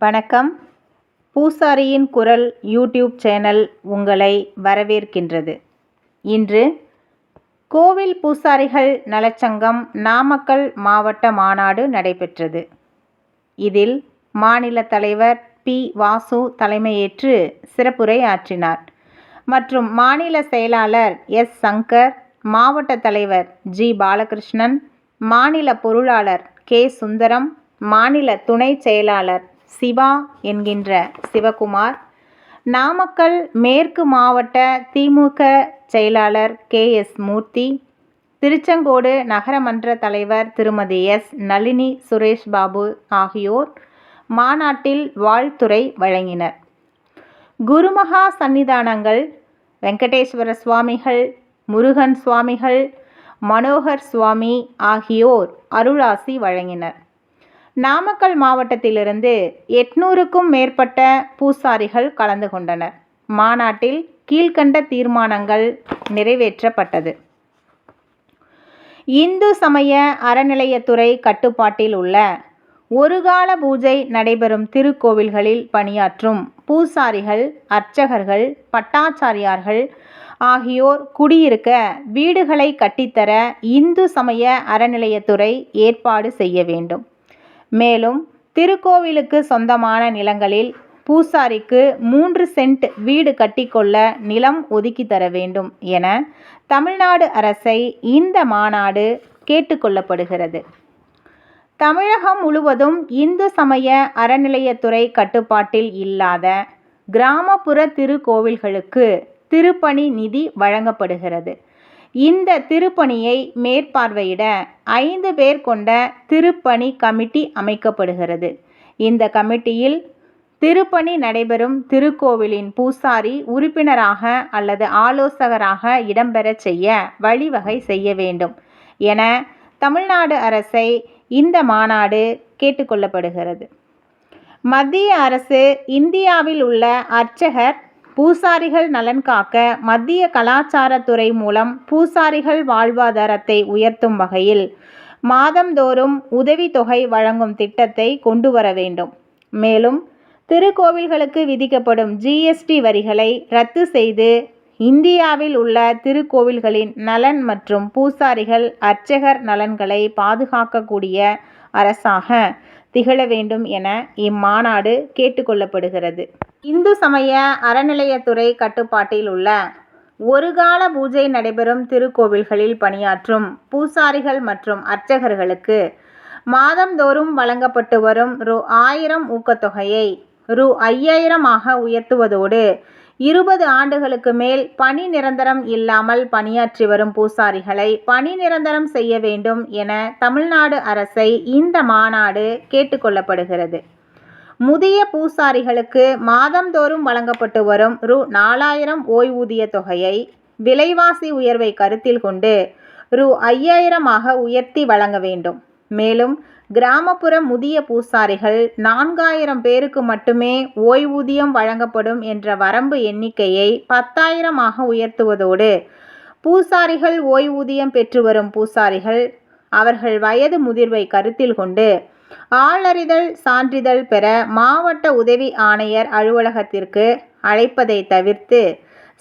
வணக்கம். பூசாரியின் குரல் YouTube channel உங்களை வரவேற்கின்றது. இன்று கோவில் பூசாரிகள் நலச்சங்கம் நாமக்கல் மாவட்ட மாநாடு நடைபெற்றது. இதில் மாநில தலைவர் பி. வாசு தலைமையேற்று சிறப்புரை ஆற்றினார். மற்றும் மாநில செயலாளர் எஸ். சங்கர் மாவட்ட தலைவர் ஜி. பாலகிருஷ்ணன் மாநில பொருளாளர் கே. சுந்தரம் மாநில துணை செயலாளர் சிவா என்கின்ற சிவகுமார். நாமக்கல் மேற்கு மாவட்ட திமுக செயலாளர் கே. எஸ். மூர்த்தி. திருச்செங்கோடு நகரமன்ற தலைவர் திருமதி எஸ். நளினி சுரேஷ் பாபு ஆகியோர் மாநாட்டில் வாழ்த்துறை வழங்கினர். குருமகா சன்னிதானங்கள் வெங்கடேஸ்வர சுவாமிகள் முருகன் சுவாமிகள் மனோகர் சுவாமி ஆகியோர் அருளாசி வழங்கினர். நாமக்கல் மாவட்டத்திலிருந்து எட்நூறுக்கும் மேற்பட்ட பூசாரிகள் கலந்து கொண்டனர். மாநாட்டில் கீழ்கண்ட தீர்மானங்கள் நிறைவேற்றப்பட்டது. இந்து சமய அறநிலையத்துறை கட்டுப்பாட்டில் உள்ள ஒருகால பூஜை நடைபெறும் திருக்கோவில்களில் பணியாற்றும் பூசாரிகள் அர்ச்சகர்கள் பட்டாச்சாரியார்கள் ஆகியோர் குடியிருக்க வீடுகளை கட்டித்தர இந்து சமய அறநிலையத்துறை ஏற்பாடு செய்ய வேண்டும். மேலும் திருக்கோவிலுக்கு சொந்தமான நிலங்களில் பூசாரிக்கு மூன்று சென்ட் வீடு கட்டிக்கொள்ள நிலம் ஒதுக்கி தர வேண்டும் என தமிழ்நாடு அரசை இந்த மாநாடு கேட்டுக்கொள்ளப்படுகிறது. தமிழகம் முழுவதும் இந்து சமய அறநிலையத்துறை கட்டுப்பாட்டில் இல்லாத கிராமப்புற திருக்கோவில்களுக்கு திருப்பணி நிதி வழங்கப்படுகிறது. இந்த திருப்பணியை மேற்பார்வையிட ஐந்து பேர் கொண்ட திருப்பணி கமிட்டி அமைக்கப்படுகிறது. இந்த கமிட்டியில் திருப்பணி நடைபெறும் திருக்கோவிலின் பூசாரி உறுப்பினராக அல்லது ஆலோசகராக இடம்பெறச் செய்ய வழிவகை செய்ய வேண்டும் என தமிழ்நாடு அரசை இந்த மாநாடு கேட்டுக்கொள்ளப்படுகிறது. மத்திய அரசு இந்தியாவில் உள்ள அர்ச்சகர் பூசாரிகள் நலன் காக்க மத்திய கலாச்சாரத்துறை மூலம் பூசாரிகள் வாழ்வாதாரத்தை உயர்த்தும் வகையில் மாதந்தோறும் உதவித்தொகை வழங்கும் திட்டத்தை கொண்டு வர வேண்டும். மேலும் திருக்கோவில்களுக்கு விதிக்கப்படும் ஜிஎஸ்டி வரிகளை ரத்து செய்து இந்தியாவில் உள்ள திருக்கோவில்களின் நலன் மற்றும் பூசாரிகள் அர்ச்சகர் நலன்களை பாதுகாக்கக்கூடிய அரசாக திகழ வேண்டும் என இம்மாநாடு கேட்டுக்கொள்ளப்படுகிறது. இந்து சமய அறநிலையத்துறை கட்டுப்பாட்டில் உள்ள ஒரு கால பூஜை நடைபெறும் திருக்கோவில்களில் பணியாற்றும் பூசாரிகள் மற்றும் அர்ச்சகர்களுக்கு மாதந்தோறும் வழங்கப்பட்டு வரும் ரூ ஆயிரம் ஊக்கத்தொகையை ரூ ஐயாயிரமாக உயர்த்துவதோடு இருபது ஆண்டுகளுக்கு மேல் பணி நிரந்தரம் இல்லாமல் பணியாற்றி வரும் பூசாரிகளை பணி நிரந்தரம் செய்ய வேண்டும் என தமிழ்நாடு அரசை இந்த மாநாடு கேட்டுக்கொள்ளப்படுகிறது முதிய பூசாரிகளுக்கு மாதந்தோறும் வழங்கப்பட்டு வரும் ரூ நாலாயிரம் ஓய்வூதிய தொகையை விலைவாசி உயர்வை கருத்தில் கொண்டு ரூ ஐயாயிரமாக உயர்த்தி வழங்க வேண்டும். மேலும் கிராமப்புற முதிய பூசாரிகள் நான்காயிரம் பேருக்கு மட்டுமே ஓய்வூதியம் வழங்கப்படும் என்ற வரம்பு எண்ணிக்கையை பத்தாயிரமாக உயர்த்துவதோடு பூசாரிகள் ஓய்வூதியம் பெற்று வரும் பூசாரிகள் அவர்கள் வயது முதிர்வை கருத்தில் கொண்டு ஆளறிதல் சான்றிதழ் பெற மாவட்ட உதவி ஆணையர் அலுவலகத்திற்கு அழைப்பதை தவிர்த்து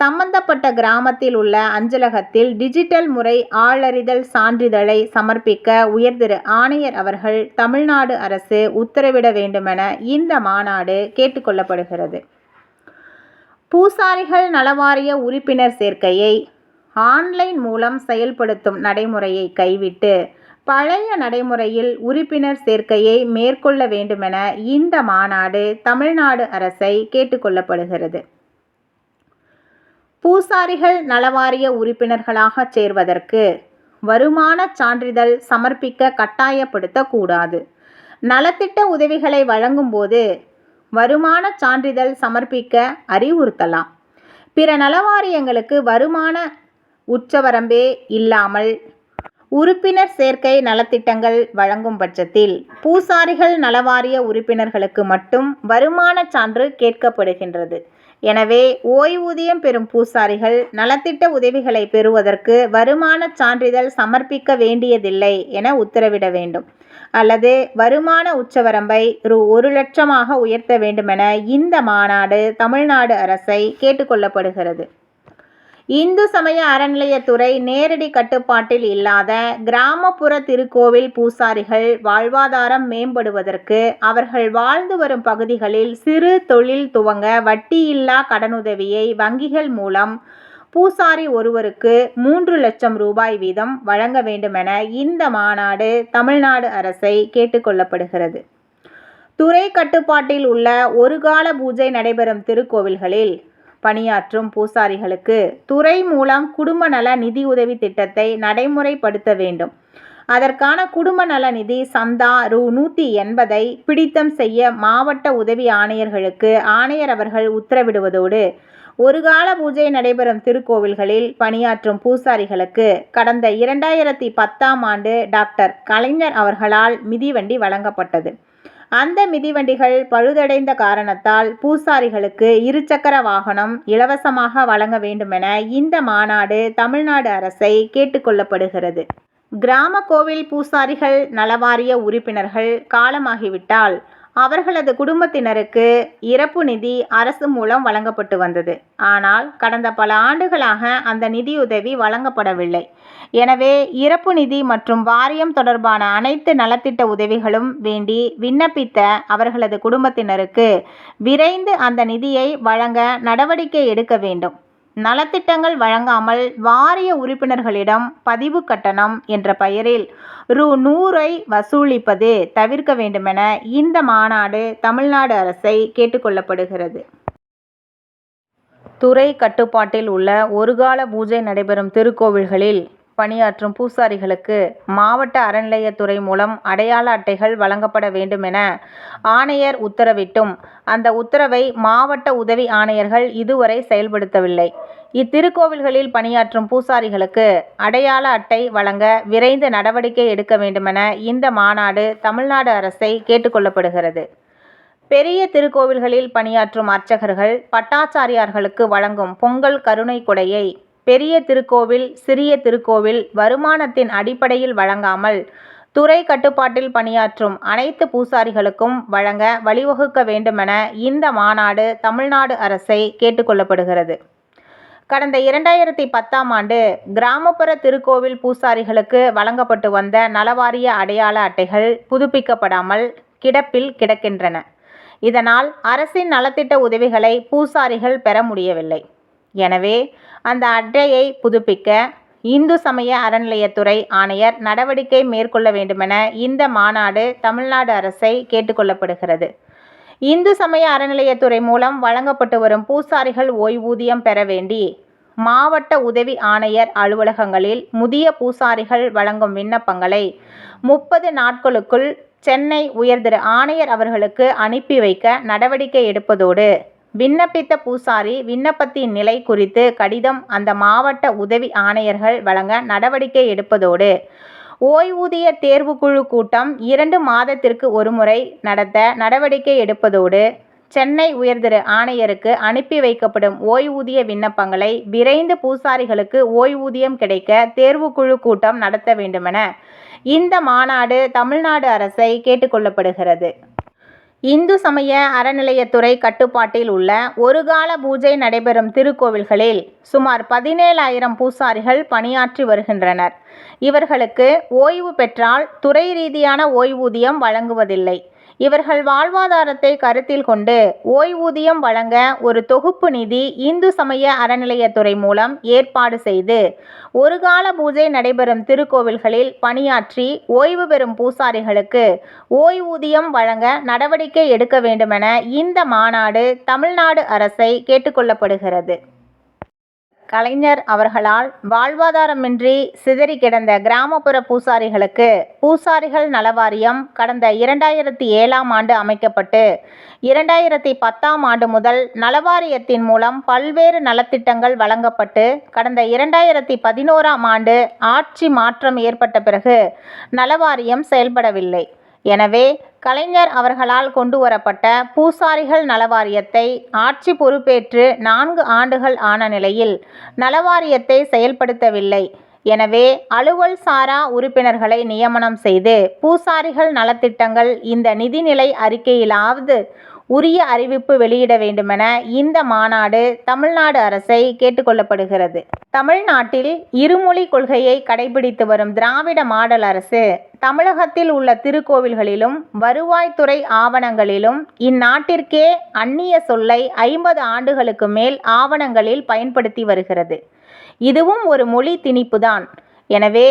சம்பந்தப்பட்ட கிராமத்தில் உள்ள அஞ்சலகத்தில் டிஜிட்டல் முறை ஆளறிதல் சான்றிதழை சமர்ப்பிக்க உயர்திரு ஆணையர் அவர்கள் தமிழ்நாடு அரசு உத்தரவிட வேண்டுமென இந்த மாநாடு கேட்டுக்கொள்ளப்படுகிறது. பூசாரிகள் நலவாரிய உறுப்பினர் சேர்க்கையை ஆன்லைன் மூலம் செயல்படுத்தும் நடைமுறையை கைவிட்டு பழைய நடைமுறையில் உறுப்பினர் சேர்க்கையை மேற்கொள்ள வேண்டுமென இந்த மாநாடு தமிழ்நாடு அரசை கேட்டுக்கொள்ளப்படுகிறது பூசாரிகள் நலவாரிய உறுப்பினர்களாக சேர்வதற்கு வருமான சான்றிதழ் சமர்ப்பிக்க கட்டாயப்படுத்தக்கூடாது. நலத்திட்ட உதவிகளை வழங்கும்போது வருமான சான்றிதழ் சமர்ப்பிக்க அறிவுறுத்தலாம். பிற நலவாரியங்களுக்கு வருமான உச்சவரம்பே இல்லாமல் உறுப்பினர் சேர்க்கை நலத்திட்டங்கள் வழங்கும் பட்சத்தில் பூசாரிகள் நலவாரிய உறுப்பினர்களுக்கு மட்டும் வருமான சான்று கேட்கப்படுகின்றது. எனவே ஓய்வூதியம் பெறும் பூசாரிகள் நலத்திட்ட உதவிகளை பெறுவதற்கு வருமான சான்றிதழ் சமர்ப்பிக்க வேண்டியதில்லை என உத்தரவிட வேண்டும். அல்லது வருமான உச்சவரம்பை ரூ. ஒரு லட்சமாக உயர்த்த வேண்டுமென இந்த மாநாடு தமிழ்நாடு அரசை கேட்டுக்கொள்ளப்படுகிறது இந்து சமய அறநிலையத்துறை நேரடி கட்டுப்பாட்டில் இல்லாத கிராமப்புற திருக்கோவில் பூசாரிகள் வாழ்வாதாரம் மேம்படுவதற்கு அவர்கள் வாழ்ந்து வரும் பகுதிகளில் சிறு தொழில் துவங்க வட்டியில்லா கடனுதவியை வங்கிகள் மூலம் பூசாரி ஒருவருக்கு மூன்று லட்சம் ரூபாய் வீதம் வழங்க வேண்டுமென இந்த மாநாடு தமிழ்நாடு அரசை கேட்டுக்கொள்ளப்படுகிறது துறை கட்டுப்பாட்டில் உள்ள ஒரு கால பூஜை நடைபெறும் திருக்கோவில்களில் பணியாற்றும் பூசாரிகளுக்கு துறை மூலம் குடும்ப நல நிதி உதவி திட்டத்தை நடைமுறைப்படுத்த வேண்டும். அதற்கான குடும்ப நல நிதி சந்தா ரூ. நூற்றி எண்பதை பிடித்தம் செய்ய மாவட்ட உதவி ஆணையர்களுக்கு ஆணையர் அவர்கள் உத்தரவிடுவதோடு ஒரு கால பூஜை நடைபெறும் திருக்கோவில்களில் பணியாற்றும் பூசாரிகளுக்கு கடந்த இரண்டாயிரத்தி பத்தாம் ஆண்டு டாக்டர் கலைஞர் அவர்களால் மிதிவண்டி வழங்கப்பட்டது. அந்த மிதிவண்டிகள் பழுதடைந்த காரணத்தால் பூசாரிகளுக்கு இருசக்கர வாகனம் இலவசமாக வழங்க வேண்டுமென இந்த மாநாடு தமிழ்நாடு அரசை கேட்டுக்கொள்ளப்படுகிறது. கிராம கோவில் பூசாரிகள் நலவாரிய உறுப்பினர்கள் காலமாகிவிட்டால் அவர்களது குடும்பத்தினருக்கு இறப்பு நிதி அரசு மூலம் வழங்கப்பட்டு வந்தது. ஆனால் கடந்த பல ஆண்டுகளாக அந்த நிதியுதவி வழங்கப்படவில்லை. எனவே இறப்பு நிதி மற்றும் வாரியம் தொடர்பான அனைத்து நலத்திட்ட உதவிகளும் வேண்டி விண்ணப்பித்த அவர்களது குடும்பத்தினருக்கு விரைந்து அந்த நிதியை வழங்க நடவடிக்கை எடுக்க வேண்டும். நலத்திட்டங்கள் வழங்காமல் வாரிய உறுப்பினர்களிடம் பதிவு கட்டணம் என்ற பெயரில் ரூ நூறை வசூலிப்பது தவிர்க்க வேண்டுமென இந்த மாநாடு தமிழ்நாடு அரசை கேட்டுக்கொள்ளப்படுகிறது. துறை கட்டுப்பாட்டில் உள்ள ஒருகால பூஜை நடைபெறும் திருக்கோவில்களில் பணியாற்றும் பூசாரிகளுக்கு மாவட்ட அறநிலையத்துறை மூலம் அடையாள அட்டைகள் வழங்கப்பட வேண்டுமென ஆணையர் உத்தரவிட்டும். அந்த உத்தரவை மாவட்ட உதவி ஆணையர்கள் இதுவரை செயல்படுத்தவில்லை. இத்திருக்கோவில்களில் பணியாற்றும் பூசாரிகளுக்கு அடையாள அட்டை வழங்க விரைந்து நடவடிக்கை எடுக்க வேண்டுமென இந்த மாநாடு தமிழ்நாடு அரசை கேட்டுக்கொள்ளப்படுகிறது. பெரிய திருக்கோவில்களில் பணியாற்றும் அர்ச்சகர்கள் பட்டாச்சாரியார்களுக்கு வழங்கும் பொங்கல் கருணை கொடையை பெரிய திருக்கோவில் சிறிய திருக்கோவில் வருமானத்தின் அடிப்படையில் வழங்காமல் துறை கட்டுப்பாட்டில் பணியாற்றும் அனைத்து பூசாரிகளுக்கும் வழங்க வழிவகுக்க வேண்டுமென இந்த மாநாடு தமிழ்நாடு அரசை கேட்டுக்கொள்ளப்படுகிறது கடந்த இரண்டாயிரத்தி பத்தாம் ஆண்டு கிராமப்புற திருக்கோவில் பூசாரிகளுக்கு வழங்கப்பட்டு வந்த நலவாரிய அடையாள அட்டைகள் புதுப்பிக்கப்படாமல் கிடப்பில் கிடக்கின்றன. இதனால் அரசின் நலத்திட்ட உதவிகளை பூசாரிகள் பெற முடியவில்லை. எனவே அந்த அட்டையை புதுப்பிக்க இந்து சமய அறநிலையத்துறை ஆணையர் நடவடிக்கை மேற்கொள்ள வேண்டுமென இந்த மாநாடு தமிழ்நாடு அரசை கேட்டுக்கொள்ளப்படுகிறது. இந்து சமய அறநிலையத்துறை மூலம் வழங்கப்பட்டு வரும் பூசாரிகள் ஓய்வூதியம் பெற வேண்டி மாவட்ட உதவி ஆணையர் அலுவலகங்களில் முதிய பூசாரிகள் வழங்கும் விண்ணப்பங்களை முப்பது நாட்களுக்குள் சென்னை உயர்திரு ஆணையர் அவர்களுக்கு அனுப்பி வைக்க நடவடிக்கை எடுப்பதோடு விண்ணப்பித்த பூசாரி விண்ணப்பத்தின் நிலை குறித்து கடிதம் அந்த மாவட்ட உதவி ஆணையர்கள் வழங்க நடவடிக்கை எடுப்பதோடு ஓய்வூதிய தேர்வுக்குழு கூட்டம் இரண்டு மாதத்திற்கு ஒருமுறை நடத்த நடவடிக்கை எடுப்பதோடு சென்னை உயர்திரு ஆணையருக்கு அனுப்பி வைக்கப்படும் ஓய்வூதிய விண்ணப்பங்களை விரைந்து பூசாரிகளுக்கு ஓய்வூதியம் கிடைக்க தேர்வுக்குழு கூட்டம் நடத்த வேண்டுமென இந்த மாநாடு தமிழ்நாடு அரசை கேட்டுக்கொள்ளப்படுகிறது இந்து சமய அறநிலையத்துறை கட்டுப்பாட்டில் உள்ள ஒரு கால பூஜை நடைபெறும் திருக்கோவில்களில் சுமார் பதினேழாயிரம் பூசாரிகள் பணியாற்றி வருகின்றனர். இவர்களுக்கு ஓய்வு பெற்றால் துறை ரீதியான ஓய்வூதியம் வழங்குவதில்லை. இவர்கள் வாழ்வாதாரத்தை கருத்தில் கொண்டு ஓய்வூதியம் வழங்க ஒரு தொகுப்பு நிதி இந்து சமய அறநிலையத்துறை மூலம் ஏற்பாடு செய்து ஒரு கால பூஜை நடைபெறும் திருக்கோவில்களில் பணியாற்றி ஓய்வு பெறும் பூசாரிகளுக்கு ஓய்வூதியம் வழங்க நடவடிக்கை எடுக்க வேண்டுமென இந்த மாநாடு தமிழ்நாடு அரசை கேட்டுக்கொள்ளப்படுகிறது. கலைஞர் அவர்களால் வாழ்வாதாரமின்றி சிதறி கிடந்த கிராமப்புற பூசாரிகளுக்கு பூசாரிகள் நலவாரியம் கடந்த இரண்டாயிரத்தி ஏழாம் ஆண்டு அமைக்கப்பட்டு இரண்டாயிரத்தி பத்தாம் ஆண்டு முதல் நலவாரியத்தின் மூலம் பல்வேறு நலத்திட்டங்கள் வழங்கப்பட்டு கடந்த இரண்டாயிரத்தி பதினோராம் ஆண்டு ஆட்சி மாற்றம் ஏற்பட்ட பிறகு நலவாரியம் செயல்படவில்லை. எனவே கலைஞர் அவர்களால் கொண்டுவரப்பட்ட பூசாரிகள் நலவாரியத்தை ஆட்சி பொறுப்பேற்று நான்கு ஆண்டுகள் ஆன நிலையில் நலவாரியத்தை செயல்படுத்தவில்லை. எனவே அலுவல் சாரா உறுப்பினர்களை நியமனம் செய்து பூசாரிகள் நலத்திட்டங்கள் இந்த நிதிநிலை அறிக்கையிலாவது உரிய அறிவிப்பு வெளியிட வேண்டுமென இந்த மாநாடு தமிழ்நாடு அரசை கேட்டுக்கொள்ளப்படுகிறது. தமிழ்நாட்டில் இருமொழி கொள்கையை கடைபிடித்து வரும் திராவிட மாடல் அரசு தமிழகத்தில் உள்ள திருக்கோவில்களிலும் வருவாய்த்துறை ஆவணங்களிலும் இந்நாட்டிற்கே அந்நிய சொல்லை ஐம்பது ஆண்டுகளுக்கு மேல் ஆவணங்களில் பயன்படுத்தி வருகிறது. இதுவும் ஒரு மொழி திணிப்புதான். எனவே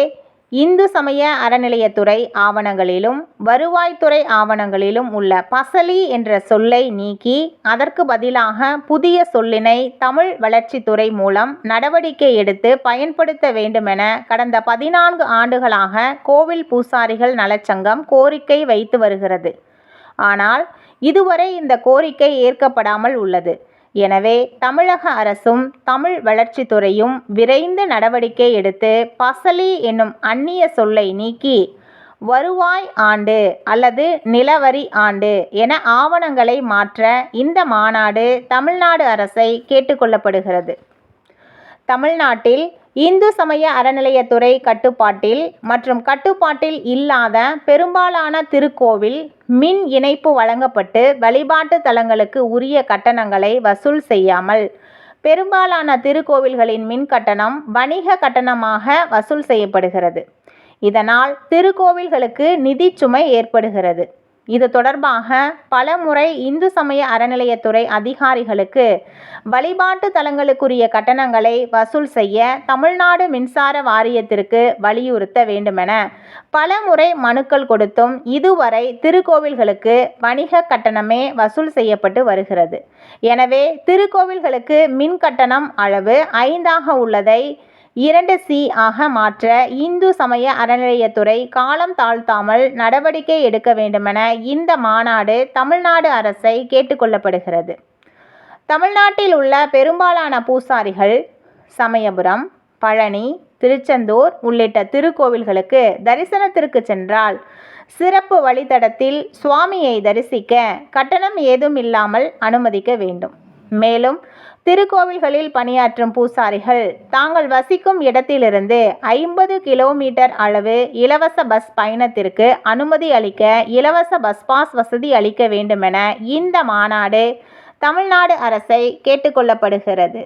இந்து சமய அறநிலையத்துறை ஆவணங்களிலும் வருவாய்த்துறை ஆவணங்களிலும் உள்ள பசலி என்ற சொல்லை நீக்கி அதற்கு பதிலாக புதிய சொல்லினை தமிழ் வளர்ச்சித்துறை மூலம் நடவடிக்கை எடுத்து பயன்படுத்த வேண்டுமென கடந்த பதினான்கு ஆண்டுகளாக கோவில் பூசாரிகள் நலச்சங்கம் கோரிக்கை வைத்து வருகிறது. ஆனால் இதுவரை இந்த கோரிக்கை ஏற்கப்படாமல் உள்ளது. எனவே தமிழக அரசும் தமிழ் வளர்ச்சித்துறையும் விரைந்து நடவடிக்கை எடுத்து பசலி என்னும் அந்நிய சொல்லை நீக்கி வருவாய் ஆண்டு அல்லது நிலவரி ஆண்டு என ஆவணங்களை மாற்ற இந்த மாநாடு தமிழ்நாடு அரசை கேட்டுக்கொள்ளப்படுகிறது தமிழ்நாட்டில் இந்து சமய அறநிலையத்துறை கட்டுப்பாட்டில் மற்றும் கட்டுப்பாட்டில் இல்லாத பெரும்பாலான திருக்கோவில் மின் இணைப்பு வழங்கப்பட்டு வழிபாட்டு தலங்களுக்கு உரிய கட்டணங்களை வசூல் செய்யாமல் பெரும்பாலான திருக்கோவில்களின் மின் கட்டணம் வணிக கட்டணமாக வசூல் செய்யப்படுகிறது. இதனால் திருக்கோவில்களுக்கு நிதிச்சுமை ஏற்படுகிறது. இது தொடர்பாக பலமுறை இந்து சமய அறநிலையத்துறை அதிகாரிகளுக்கு வழிபாட்டு தலங்களுக்குரிய கட்டணங்களை வசூல் செய்ய தமிழ்நாடு மின்சார வாரியத்திற்கு வலியுறுத்த வேண்டுமென பலமுறை மனுக்கள் கொடுத்தும் இதுவரை திருக்கோவில்களுக்கு வணிக கட்டணமே வசூல் செய்யப்பட்டு வருகிறது. எனவே திருக்கோவில்களுக்கு மின் கட்டணம் அளவு ஐந்தாக உள்ளதை இரண்டு சி ஆக மாற்ற இந்து சமய அறநிலையத்துறை காலம் தாழ்த்தாமல் நடவடிக்கை எடுக்க வேண்டுமென இந்த மாநாடு தமிழ்நாடு அரசை கேட்டுக்கொள்ளப்படுகிறது. தமிழ்நாட்டில் உள்ள பெரும்பாலான பூசாரிகள் சமயபுரம் பழனி திருச்செந்தூர் உள்ளிட்ட திருக்கோவில்களுக்கு தரிசனத்திற்கு சென்றால் சிறப்பு வழித்தடத்தில் சுவாமியை தரிசிக்க கட்டணம் ஏதும் இல்லாமல் அனுமதிக்க வேண்டும். மேலும் திருக்கோவில்களில் பணியாற்றும் பூசாரிகள் தாங்கள் வசிக்கும் இடத்திலிருந்து ஐம்பது கிலோமீட்டர் அளவு இலவச பஸ் பயணத்திற்கு அனுமதி அளிக்க இலவச பஸ் பாஸ் வசதி அளிக்க வேண்டுமென இந்த மாநாடு தமிழ்நாடு அரசை கேட்டுக்கொள்ளப்படுகிறது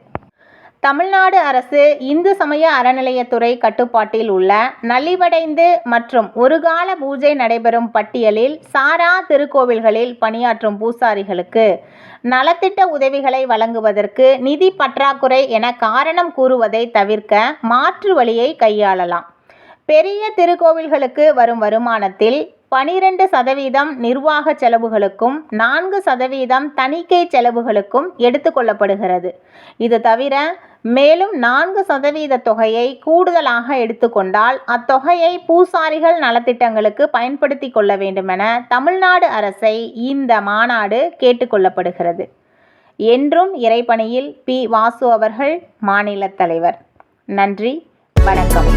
தமிழ்நாடு அரசு இந்து சமய அறநிலையத்துறை கட்டுப்பாட்டில் உள்ள நலிவடைந்து மற்றும் ஒருகால பூஜை நடைபெறும் பட்டியலில் சாரா திருக்கோவில்களில் பணியாற்றும் பூசாரிகளுக்கு நலத்திட்ட உதவிகளை வழங்குவதற்கு நிதி பற்றாக்குறை என காரணம் கூறுவதை தவிர்க்க மாற்று வழியை கையாளலாம். பெரிய திருக்கோவில்களுக்கு வரும் வருமானத்தில் பனிரெண்டு சதவீதம் நிர்வாக செலவுகளுக்கும் நான்கு சதவீதம் தணிக்கை செலவுகளுக்கும் எடுத்துக்கொள்ளப்படுகிறது இது தவிர மேலும் நான்கு சதவீத தொகையை கூடுதலாக எடுத்துக்கொண்டால் அத்தொகையை பூசாரிகள் நலத்திட்டங்களுக்கு பயன்படுத்தி கொள்ள வேண்டுமென தமிழ்நாடு அரசை இந்த மாநாடு கேட்டுக்கொள்ளப்படுகிறது என்றும் இறைப்பணியில் பி. வாசு அவர்கள் மாநில தலைவர். நன்றி வணக்கம்.